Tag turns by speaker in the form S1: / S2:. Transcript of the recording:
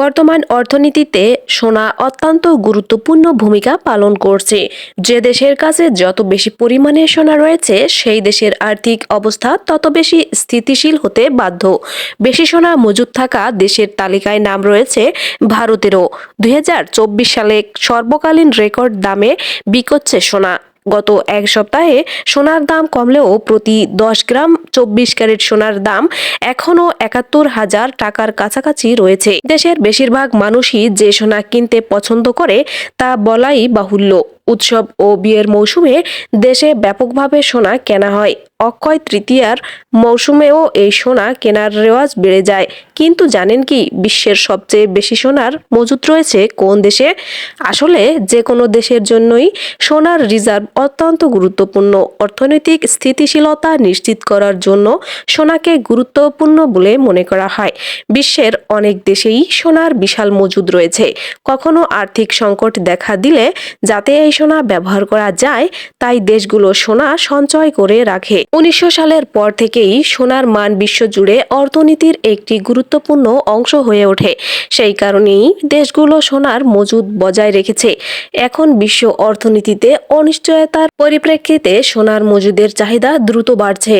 S1: বর্তমান অর্থনীতিতে সোনা অত্যন্ত গুরুত্বপূর্ণ ভূমিকা পালন করছে। যে দেশের কাছে যত বেশি পরিমাণে সোনা রয়েছে, সেই দেশের আর্থিক অবস্থা তত বেশি স্থিতিশীল হতে বাধ্য। বেশি সোনা মজুদ থাকা দেশের তালিকায় নাম রয়েছে ভারতেরও। দু হাজার চব্বিশ সালে সর্বকালীন রেকর্ড দামে বিকোচ্ছে সোনা। গত এক সপ্তাহে সোনার দাম কমলেও প্রতি দশ গ্রাম চব্বিশ ক্যারেট সোনার দাম এখনও একাত্তর হাজার টাকার কাছাকাছি রয়েছে। দেশের বেশিরভাগ মানুষই যে সোনা কিনতে পছন্দ করে তা বলাই বাহুল্য। উৎসব ও বিয়ের মৌসুমে দেশে ব্যাপকভাবে সোনা কেনা হয়। অক্ষয় তৃতীয়ার মৌসুমেও এই সোনা কেনার রেওয়াজ বেড়ে যায়। কিন্তু জানেন কি বিশ্বের সবচেয়ে বেশি সোনার মজুত রয়েছে কোন দেশে? আসলে যে কোনো দেশের জন্যই সোনার রিজার্ভ অত্যন্ত গুরুত্বপূর্ণ। অর্থনৈতিক স্থিতিশীলতা নিশ্চিত করার জন্য সোনাকে গুরুত্বপূর্ণ বলে মনে করা হয়। বিশ্বের অনেক দেশেই সোনার বিশাল মজুদ রয়েছে। কখনো আর্থিক সংকট দেখা দিলে যাতে এই সোনা ব্যবহার করা যায়, তাই দেশগুলো সোনা সঞ্চয় করে রাখে। উনিশশো সালের পর থেকেই সোনার মান বিশ্বজুড়ে অর্থনীতির একটি গুরুত্বপূর্ণ অংশ হয়ে ওঠে। সেই কারণেই দেশগুলো সোনার মজুদ বজায় রেখেছে। এখন বিশ্ব অর্থনীতিতে অনিশ্চয়তার পরিপ্রেক্ষিতে সোনার মজুদের চাহিদা দ্রুত বাড়ছে।